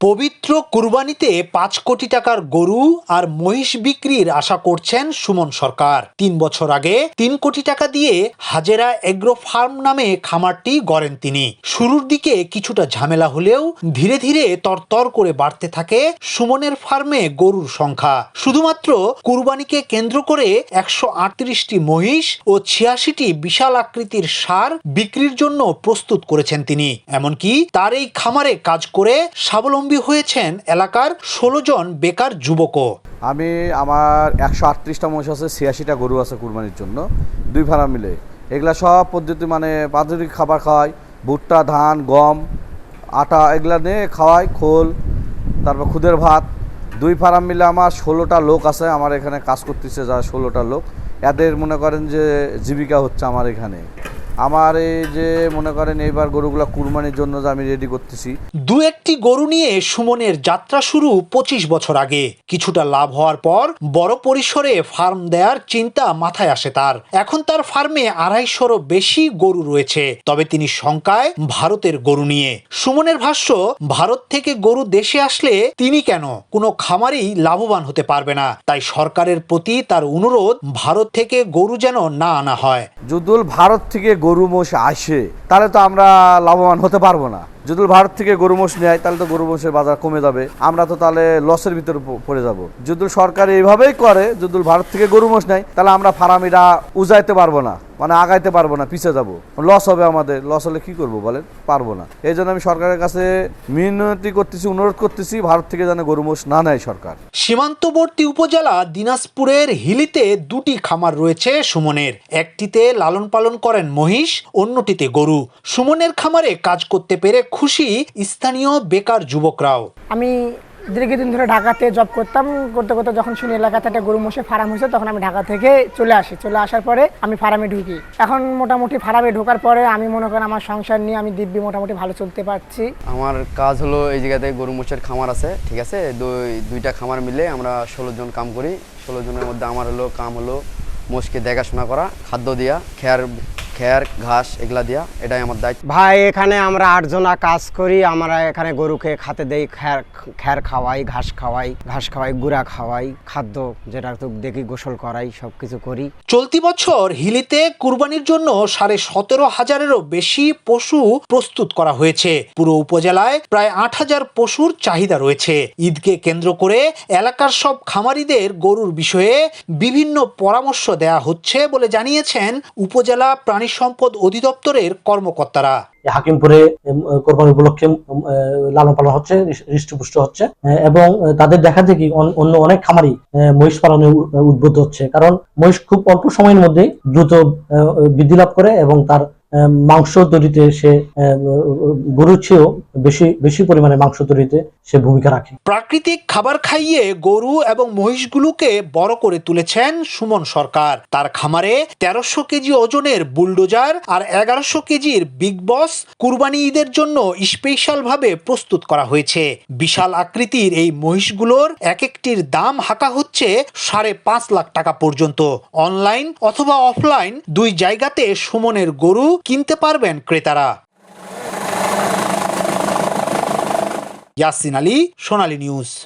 পবিত্র কুরবানিতে পাঁচ কোটি টাকার গরু আর মহিষ বিক্রির আশা করছেন সুমন সরকার। তিন বছর আগে তিন কোটি টাকা দিয়ে হাজেরা এগ্রো ফার্ম নামে খামারটি গড়েন তিনি। শুরুর দিকে কিছুটা ঝামেলা হলেও ধীরে ধীরে তরতর করে বাড়তে থাকে সুমনের ফার্মে গরুর সংখ্যা। শুধুমাত্র কুরবানিকে কেন্দ্র করে একশো আটত্রিশটি মহিষ ও ছিয়াশিটি বিশাল আকৃতির সার বিক্রির জন্য প্রস্তুত করেছেন তিনি। এমনকি তার এই খামারে কাজ করে স্বাবলম্বী হয়েছেন এলাকার ষোলো জন বেকার যুবকও। আমি আমার একশো আটত্রিশটা মহিষ আছে, ছিয়াশিটা গরু আছে কুরবানির জন্য, দুই ফার্ম মিলে। এগুলা সব পদ্ধতি মানে পাদ্ধতিক খাবার খাওয়াই, ভুট্টা, ধান, গম, আটা এগুলা নিয়ে খাওয়াই, খোল, তারপর খুদের ভাত। দুই ফার্ম মিলে আমার ষোলোটা লোক আছে, আমার এখানে কাজ করতেছে যা ষোলোটা লোক। এদের মনে করেন যে জীবিকা হচ্ছে আমার এখানে। আমার এই যে মনে করেন এইবার গরুগুলা কুরবানির জন্য যে আমি রেডি করতেছি। দু একটি গরু নিয়ে সুমনের যাত্রা শুরু পঁচিশ বছর আগে। কিছুটা লাভ হওয়ার পর বড় পরিসরে ফার্ম দেওয়ার চিন্তা মাথায় আসে তার। এখন তার ফার্মে আড়াইশোরও বেশি গরু রয়েছে তবে তিনি শঙ্কায় ভারতের গরু নিয়ে। সুমনের ভাষ্য ভারত থেকে গরু দেশে আসলে তিনি কেন? কোনো খামারই লাভবান হতে পারবে না। তাই সরকারের প্রতি তার অনুরোধ ভারত থেকে গরু যেন না আনা হয়। যদুল ভারত থেকে গরু মোষ আসে তাহলে তো আমরা লাভবান হতে পারব না। যদি ভারত থেকে গরু মোষ নেয়, তাহলে তো গরু মোষের বাজার কমে যাবে। আমরা তো তাহলে লসের ভিতরে পড়ে যাব। যদি সরকার এইভাবেই করে, যদি ভারত থেকে গরু মোষ নেয়, তাহলে আমরা ফার্মিরা উজাইতে পারব না। মানে আগাইতে পারব না, পিছিয়ে যাব। লস হবে আমাদের। লস হলে কি করব বলেন? পারব না। এই জন্য আমি সরকারের কাছে মিনতি করতেছি, অনুরোধ করতেছি, ভারত থেকে যেন গরু মোষ না নেয় সরকার। সীমান্তবর্তী উপজেলা দিনাজপুরের হিলিতে দুটি খামার রয়েছে সুমনের। একটিতে লালন পালন করেন মহিষ, অন্যটিতে গরু। সুমনের খামারে কাজ করতে পেরে খুশি স্থানীয় বেকার যুবকরাও। আমি দীর্ঘদিন ধরে ঢাকাতে জব করতাম করতে করতে যখন শুনি এলাকাতে একটা গরু মোষে ফার্ম হয়েছে তখন আমি ঢাকা থেকে চলে আসি। চলে আসার পরে আমি ফার্মে ঢুকি। এখন মোটামুটি ফার্মে ঢোকার পরে আমি মনে করেন আমার সংসার নিয়ে আমি দিব্যি মোটামুটি ভালো চলতে পারছি। আমার কাজ হলো এই জায়গাতে গরু মোষের খামার আছে ঠিক আছে? দুই দুইটা খামার মিলে আমরা ষোলো জন কাম করি। ষোলো জনের মধ্যে আমার হলো কাম হলো মোষকে দেখাশোনা করা খাদ্য দেওয়া খেয়ার খেয়ার ঘাস এগুলা দেওয়া এটাই আমার দায়িত্ব। ভাই এখানে আমরা আটজনা কাজ করি আমরা এখানে গরুকে খাতে দেই খ্যার খ্যার খাওয়াই ঘাস খাওয়াই ঘাস খাওয়াই গুঁড়া খাওয়াই খাদ্য যেটা তো দেখি গোসল করাই সব কিছু করি। চলতি বছর হিলিতে কুরবানির জন্য সাড়ে সতেরো হাজারেরও বেশি পশু প্রস্তুত করা হয়েছে। পুরো উপজেলায় প্রায় আট হাজার পশুর চাহিদা রয়েছে। ঈদকে কেন্দ্র করে এলাকার সব খামারিদের গরুর বিষয়ে বিভিন্ন পরামর্শ দেয়া হচ্ছে বলে জানিয়েছেন উপজেলা প্রাণী সম্পদ অধিদপ্তরের কর্মকর্তারা। হাকিমপুরে কোরবানি উপলক্ষে লালন পালন হচ্ছে হৃষ্ট- হৃষ্টপুষ্ট হচ্ছে। এবং তাদের দেখা দেখি অন- অন্য অনেক খামারি মহিষ পালনে উদ্বুদ্ধ হচ্ছে। কারণ মহিষ খুব অল্প সময়ের মধ্যে দ্রুত বৃদ্ধি লাভ করে এবং তার মাংস তৈরিতে সে গরুর চেয়েও বেশি বেশি পরিমাণে মাংস তৈরিতে সে ভূমিকা রাখে। প্রাকৃতিক খাবার খাইয়ে গরু এবং মহিষগুলোকে বড় করে তুলেছেন সুমন সরকার। তার খামারে তেরোশো কেজি ওজনের বুলডোজার আর এগারোশো কেজির বিগ বস কুরবানি ঈদের জন্য স্পেশাল ভাবে প্রস্তুত করা হয়েছে। বিশাল আকৃতির এই মহিষগুলোর এক একটির দাম হাঁকা হচ্ছে সাড়ে পাঁচ লাখ টাকা পর্যন্ত। অনলাইন অথবা অফলাইন দুই জায়গাতে সুমনের গরু কিনতে পারবেন ক্রেতারা। ইয়াসিন আলী সোনালী নিউজ।